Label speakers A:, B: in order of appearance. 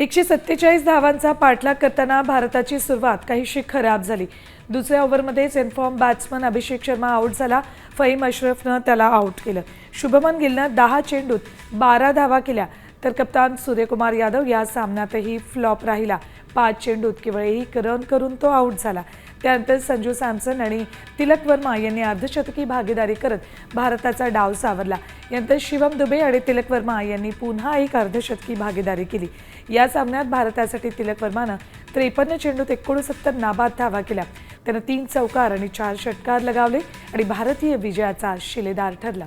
A: एकशे सत्तेचाळीस धावांचा पाठलाग करताना भारताची सुरुवात काहीशी खराब झाली. दुसऱ्या ओव्हरमध्येच inform batsman Abhishek Sharma out झाला. फहीम अश्रफनं त्याला आऊट केलं. शुभमन गिलनं दहा चेंडूत बारा धावा केल्या. तर कप्तान सूर्यकुमार यादव या सामन्यातही फ्लॉप राहिला. पाच चेंडूत केवळ एक रन करून तो आऊट झाला. त्यानंतर संजू सॅमसन आणि तिलक वर्मा यांनी अर्धशतकी भागीदारी करत भारताचा डाव सावरला. यानंतर शिवम दुबे आणि तिलक वर्मा यांनी पुन्हा एक अर्धशतकी भागीदारी केली. या सामन्यात भारतासाठी तिलक वर्मानं त्रेपन्न चेंडूत एकोणसत्तर नाबाद धावा केल्या. त्यानं तीन चौकार आणि चार षटकार लगावले आणि भारतीय विजयाचा शिलेदार ठरला.